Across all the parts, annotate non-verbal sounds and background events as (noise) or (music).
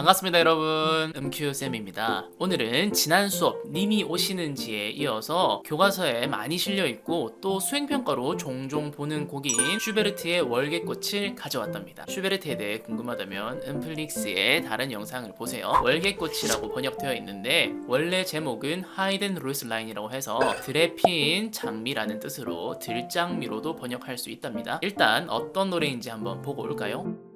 반갑습니다 여러분. 음큐쌤입니다. 오늘은 지난 수업 님이 오시는지에 이어서 교과서에 많이 실려있고 또 수행평가로 종종 보는 곡인 슈베르트의 월계꽃을 가져왔답니다. 슈베르트에 대해 궁금하다면 음플릭스의 다른 영상을 보세요. 월계꽃이라고 번역되어 있는데 원래 제목은 하이덴 루이스 라인이라고 해서 들에 피인 장미라는 뜻으로 들장미로도 번역할 수 있답니다. 일단 어떤 노래인지 한번 보고 올까요?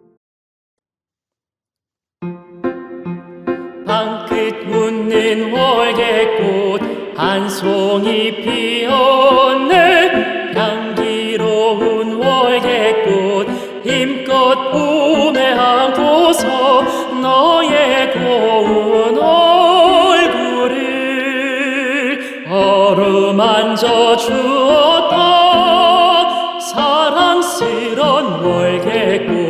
방긋 웃는 월계꽃 한 송이 피었네 향기로운 월계꽃 힘껏 품에 안고서 너의 고운 얼굴을 어루만져 주었다. 사랑스런 월계꽃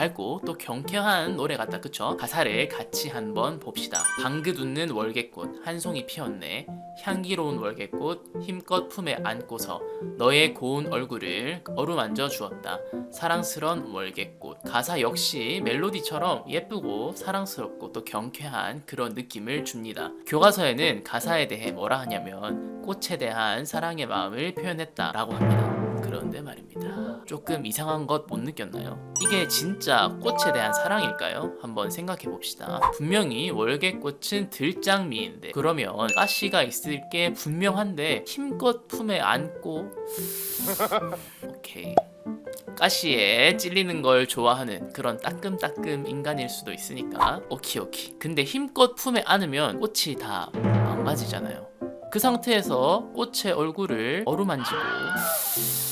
밝고 또 경쾌한 노래 같다, 그쵸? 가사를 같이 한번 봅시다. 방긋 웃는 월계꽃, 한 송이 피었네. 향기로운 월계꽃, 힘껏 품에 안고서 너의 고운 얼굴을 어루만져 주었다. 사랑스런 월계꽃. 가사 역시 멜로디처럼 예쁘고 사랑스럽고 또 경쾌한 그런 느낌을 줍니다. 교과서에는 가사에 대해 뭐라 하냐면 꽃에 대한 사랑의 마음을 표현했다 라고 합니다. 그런데 말입니다. 조금 이상한 것 못 느꼈나요? 이게 진짜 꽃에 대한 사랑일까요? 한번 생각해 봅시다. 분명히 월계꽃은 들장미인데 그러면 가시가 있을 게 분명한데 힘껏 품에 안고 오케이. 가시에 찔리는 걸 좋아하는 그런 따끔따끔 인간일 수도 있으니까 오키 오키 근데 힘껏 품에 안으면 꽃이 다 망가지잖아요 그 상태에서 꽃의 얼굴을 어루만지고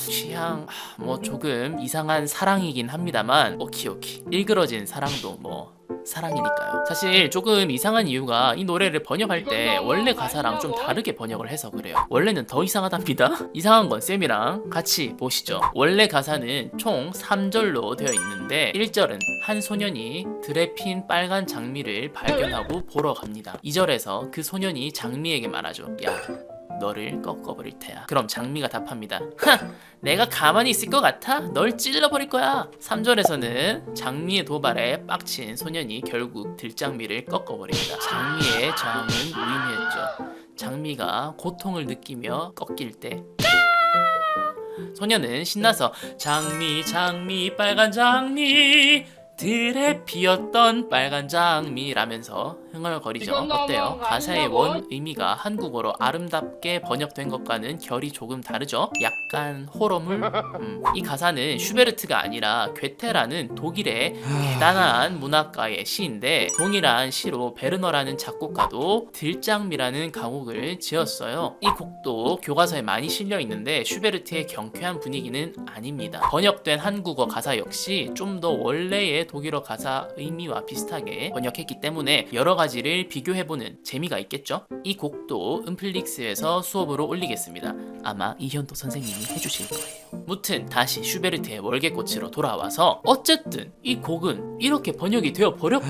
취향 하, 뭐 조금 이상한 사랑이긴 합니다만 오키 오키. 일그러진 사랑도 뭐 사랑이니까요. 사실 조금 이상한 이유가 이 노래를 번역할 때 원래 가사랑 좀 다르게 번역을 해서 그래요. 원래는 더 이상하답니다. (laughs) 이상한 건 쌤이랑 같이 보시죠. 원래 가사는 총 3절로 되어 있는데 1절은 한 소년이 들에 핀 빨간 장미를 발견하고 보러 갑니다. 2절에서 그 소년이 장미에게 말하죠. 야, 너를 꺾어버릴 테야. 그럼 장미가 답합니다. 하! 내가 가만히 있을 것 같아? 널 찔러버릴 거야. 3절에서는 장미의 도발에 빡친 소년이 결국 들장미를 꺾어버립니다. 장미의 저항은 무의미했죠. 장미가 고통을 느끼며 꺾일 때 소녀는 신나서 장미 장미 빨간 장미 들에 피었던 빨간 장미라면서 흥얼거리죠. 어때요? 가사의 원 의미가 한국어로 아름답게 번역된 것과는 결이 조금 다르죠. 약간 호러물. (laughs) 음, 이 가사는 슈베르트가 아니라 괴테라는 독일의 대단한 문학가의 시인데 동일한 시로 베르너라는 작곡가도 들장미라는 가곡을 지었어요. 이 곡도 교과서에 많이 실려 있는데 슈베르트의 경쾌한 분위기는 아닙니다. 번역된 한국어 가사 역시 좀 더 원래의 독일어 가사 의미와 비슷하게 번역했기 때문에 여러 가지를 비교해보는 재미가 있겠죠? 이 곡도 음플릭스에서 수업으로 올리겠습니다. 아마 이현도 선생님이 해주실 거예요. 무튼 다시 슈베르트의 월계꽃으로 돌아와서 어쨌든 이 곡은 이렇게 번역이 되어 버렸고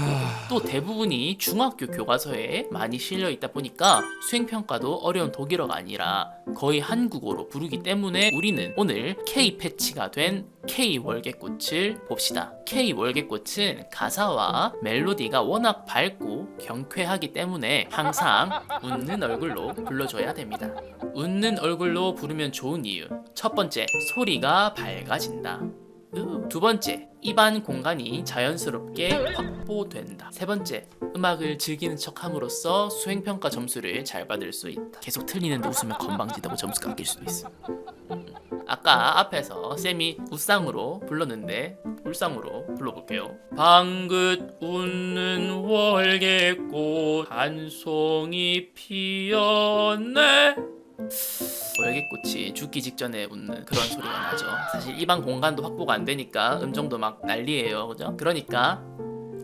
또 대부분이 중학교 교과서에 많이 실려 있다 보니까 수행평가도 어려운 독일어가 아니라 거의 한국어로 부르기 때문에 우리는 오늘 K 패치가 된 K 월계꽃을 봅시다. K 월계꽃은 가사와 멜로디가 워낙 밝고 경쾌하기 때문에 항상 웃는 얼굴로 불러줘야 됩니다. 웃는 얼굴로 부르면 좋은 이유. 첫 번째, 소 리가 밝아진다. 으. 두 번째, 입안 공간이 자연스럽게 확보된다. 세 번째, 음악을 즐기는 척 함으로써 수행평가 점수를 잘 받을 수 있다. 계속 틀리는데 웃으면 건방지다고 점수 깎일 수도 있어. 아까 앞에서 쌤이 웃상으로 불렀는데 울상으로 불러볼게요. 방긋 웃는 월계꽃 한 송이 피었네. 월계꽃이 죽기 직전에 웃는 그런 소리가 나죠. 사실 입안 공간도 확보가 안 되니까 음정도 막 난리예요, 그죠? 그러니까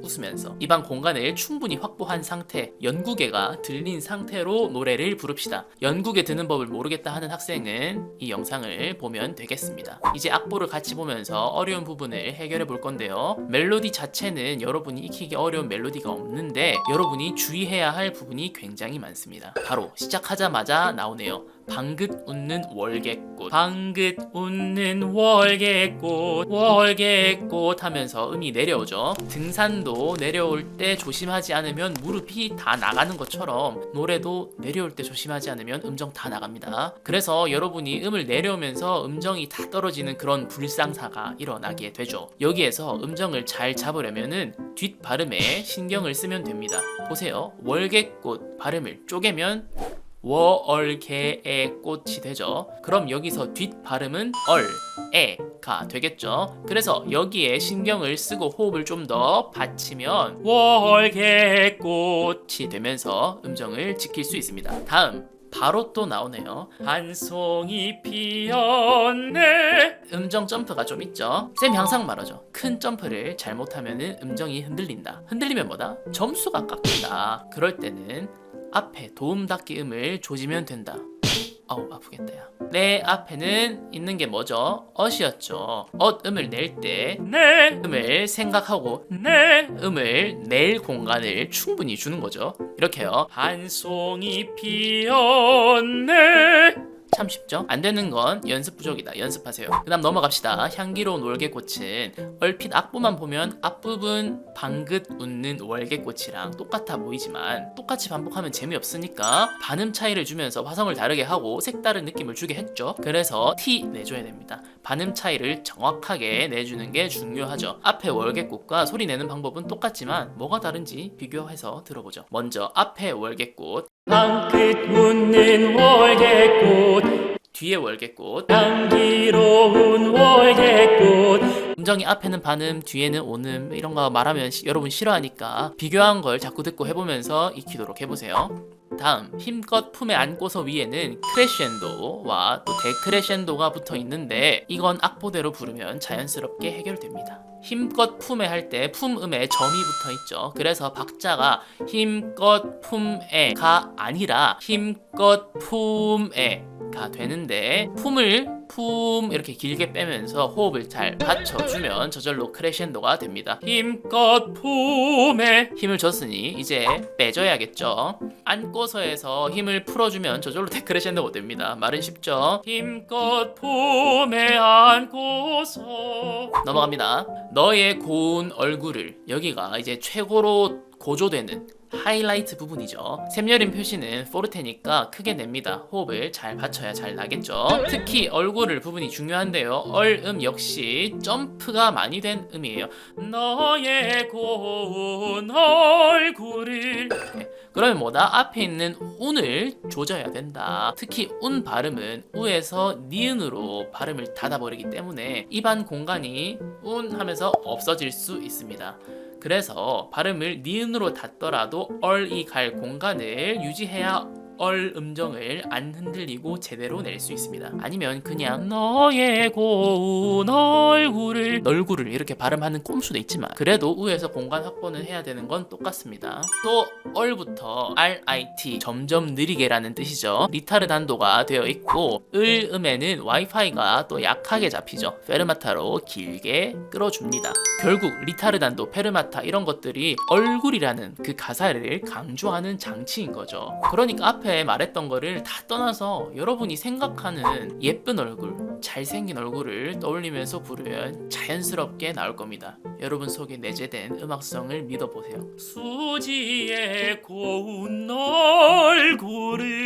웃으면서 입안 공간을 충분히 확보한 상태, 연구개가 들린 상태로 노래를 부릅시다. 연구개 드는 법을 모르겠다 하는 학생은 이 영상을 보면 되겠습니다. 이제 악보를 같이 보면서 어려운 부분을 해결해 볼 건데요. 멜로디 자체는 여러분이 익히기 어려운 멜로디가 없는데 여러분이 주의해야 할 부분이 굉장히 많습니다. 바로 시작하자마자 나오네요. 방긋 웃는 월개꽃. 방긋 웃는 월개꽃 월개꽃 하면서 음이 내려오죠. 등산도 내려올 때 조심하지 않으면 무릎이 다 나가는 것처럼 노래도 내려올 때 조심하지 않으면 음정 다 나갑니다. 그래서 여러분이 음을 내려오면서 음정이 다 떨어지는 그런 불상사가 일어나게 되죠. 여기에서 음정을 잘 잡으려면은 뒷 발음에 신경을 쓰면 됩니다. 보세요. 월개꽃 발음을 쪼개면 워얼개의 꽃이 되죠. 그럼 여기서 뒷 발음은 얼, 에 가 되겠죠. 그래서 여기에 신경을 쓰고 호흡을 좀 더 받치면 월개꽃이 되면서 음정을 지킬 수 있습니다. 다음 바로 또 나오네요. 한 송이 피었네. 음정 점프가 좀 있죠. 쌤이 항상 말하죠. 큰 점프를 잘못하면 음정이 흔들린다. 흔들리면 뭐다? 점수가 깎인다. 그럴 때는 앞에 도움 닫기 음을 조지면 된다. 아우 아프겠다 야. 내 앞에는 있는 게 뭐죠? 엇이었죠. 엇 음을 낼때내 음을 생각하고 내 음을 낼 공간을 충분히 주는 거죠. 이렇게요. 한 송이 피었네. 참 쉽죠? 안 되는 건 연습 부족이다. 연습하세요. 그 다음 넘어갑시다. 향기로운 월개꽃은 얼핏 악보만 보면 앞부분 방긋 웃는 월개꽃이랑 똑같아 보이지만 똑같이 반복하면 재미없으니까 반음 차이를 주면서 화성을 다르게 하고 색다른 느낌을 주게 했죠. 그래서 T 내줘야 됩니다. 반음 차이를 정확하게 내주는 게 중요하죠. 앞에 월개꽃과 소리 내는 방법은 똑같지만 뭐가 다른지 비교해서 들어보죠. 먼저 앞에 월개꽃, 방긋 웃는 월개꽃. 뒤에 월개꽃, 향기로운 월개꽃. 음정이 앞에는 반음, 뒤에는 오음 이런 거 말하면 시- 여러분 싫어하니까 비교한 걸 자꾸 듣고 해보면서 익히도록 해보세요. 다음 힘껏 품에 안고서 위에는 크레셴도와 또 데크레셴도가 붙어 있는데 이건 악보대로 부르면 자연스럽게 해결됩니다. 힘껏 품에 할 때 품음에 점이 붙어 있죠. 그래서 박자가 힘껏 품에가 아니라 힘껏 품에 가 되는데 품을 품 이렇게 길게 빼면서 호흡을 잘 받쳐주면 저절로 크레셴도가 됩니다. 힘껏 품에 힘을 줬으니 이제 빼줘야겠죠. 안고서에서 힘을 풀어주면 저절로 데크레셴도가 됩니다. 말은 쉽죠? 힘껏 품에 안고서 넘어갑니다. 너의 고운 얼굴을 여기가 이제 최고로 고조되는 하이라이트 부분이죠. 샘여린 표시는 포르테니까 크게 냅니다. 호흡을 잘 받쳐야 잘 나겠죠. 특히 얼굴을 부분이 중요한데요. 얼음 역시 점프가 많이 된 음이에요. 너의 고운 얼굴을 네. 그러면 뭐다? 앞에 있는 운을 조져야 된다. 특히 운 발음은 우에서 니은으로 발음을 닫아버리기 때문에 입안 공간이 운 하면서 없어질 수 있습니다. 그래서 발음을 니은으로 닫더라도 얼이 갈 공간을 유지해야 얼 음정을 안 흔들리고 제대로 낼 수 있습니다. 아니면 그냥 너의 고운 얼굴을 얼굴을 이렇게 발음하는 꼼수도 있지만 그래도 우에서 공간 확보는 해야 되는 건 똑같습니다. 또 얼부터 RIT 점점 느리게라는 뜻이죠. 리타르 단도가 되어 있고 을 음에는 와이파이가 또 약하게 잡히죠. 페르마타로 길게 끌어줍니다. 결국 리타르 단도, 페르마타 이런 것들이 얼굴이라는 그 가사를 강조하는 장치인 거죠. 그러니까 앞에 말했던 거를 다 떠나서 여러분이 생각하는 예쁜 얼굴, 잘생긴 얼굴을 떠올리면서 부르면 자연스럽게 나올 겁니다. 여러분 속에 내재된 음악성을 믿어보세요. 수지의 고운 얼굴을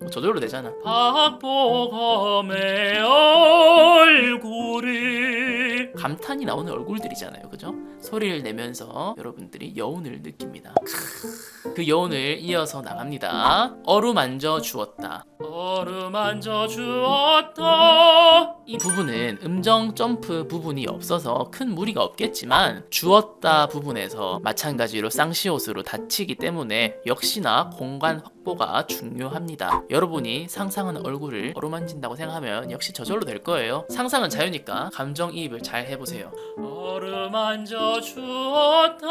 뭐 저절로 되잖아. 박보검의 얼굴을 감탄이 나오는 얼굴들이잖아요, 그죠? 소리를 내면서 여러분들이 여운을 느낍니다. 크, 그 여운을 이어서 나갑니다. 어루만져 주었다. 어루만져 주었다 이 부분은 음정 점프 부분이 없어서 큰 무리가 없겠지만 주었다 부분에서 마찬가지로 쌍시옷으로 닫히기 때문에 역시나 공간 확보가 중요합니다. 여러분이 상상하는 얼굴을 어루만진다고 생각하면 역시 저절로 될 거예요. 상상은 자유니까 감정이입을 잘 해보세요. 어루만져 주었다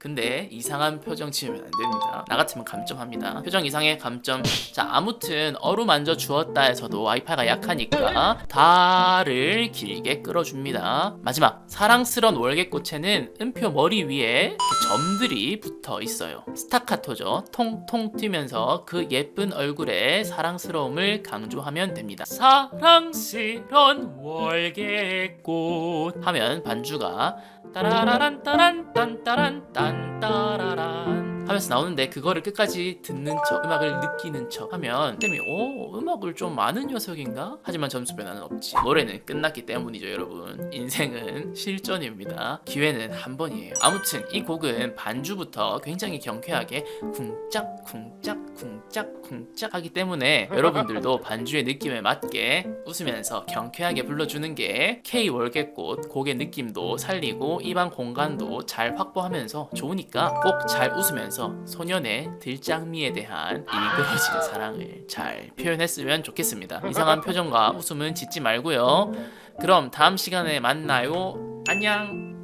근데 이상한 표정 지으면 안 됩니다. 나 같으면 감점합니다. 표정 이상의 감점. 자, 아무튼 어루만져 주었다에서도 와이파이가 약하니까 다를 길게 끌어줍니다. 마지막 사랑스런 월계꽃에는 음표 머리 위에 점들이 붙어 있어요. 스타카토죠. 통통 튀면서 그 예쁜 얼굴에 사랑스러움을 강조하면 됩니다. 사랑스런 월계꽃 하면 반주가 따라라란 따란 딴 따라란 하면서 나오는데 그거를 끝까지 듣는 척 음악을 느끼는 척 하면 쌤이 오 음악을 좀 아는 녀석인가? 하지만 점수 변화는 없지. 노래는 끝났기 때문이죠 여러분. 인생은 실전입니다. 기회는 한 번이에요. 아무튼 이 곡은 반주부터 굉장히 경쾌하게 쿵짝 쿵짝 쿵짝 쿵짝 하기 때문에 여러분들도 반주의 느낌에 맞게 웃으면서 경쾌하게 불러주는 게 K 월계꽃 곡의 느낌도 살리고 입안 공간도 잘 확보하면서 좋으니까 꼭 잘 웃으면서 소년의 들장미에 대한 일그러진 사랑을 잘 표현했으면 좋겠습니다. 이상한 표정과 웃음은 짓지 말고요. 그럼 다음 시간에 만나요. 안녕.